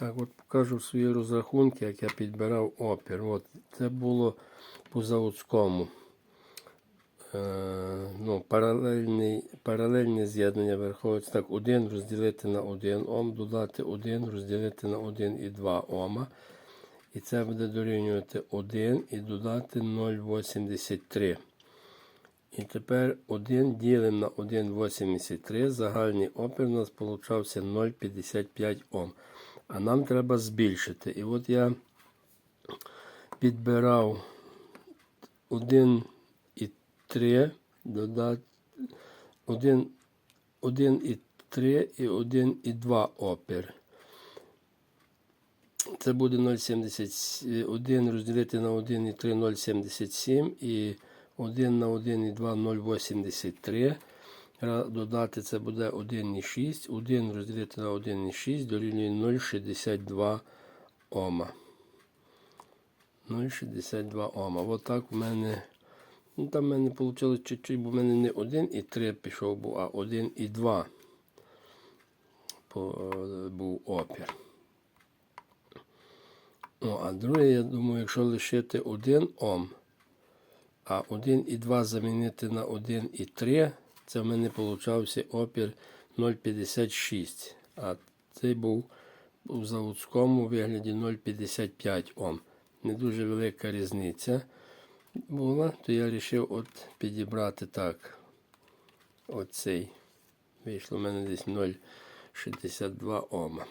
Так, от покажу свої розрахунки, як я підбирав опір. От, це було по заводському. Е, ну, паралельне з'єднання враховується так, 1 розділити на 1 Ом, додати 1 розділити на 1,2 Ома. І це буде дорівнювати 1 і додати 0,83. І тепер 1 ділимо на 1,83. Загальний опір у нас получався 0,55 Ом. А нам треба збільшити. І от я підбирав 1,3 додати 1, 1,3 і 1,2 опір. Це буде 0,71 розділити на 1,3 0,77 і 1 на 1,2 0,83. Додати це буде 1,6. 1 розділити на 1,6 дорівнює 0,62 Ома. 0,62 Ома. От так в мене. Ну, там в мене вийшло чуть-чуть, бо в мене не 1,3 пішов був, а 1,2 по- е, був опір. Ну, а друге, я думаю, якщо лишити 1 Ом, а 1,2 замінити на 1,3, це в мене получався опір 0,56. А цей був у заводському вигляді 0,55 Ом. Не дуже велика різниця була, то я вирішив от підібрати так. Оцей. Вийшло в мене десь 0,62 Ома.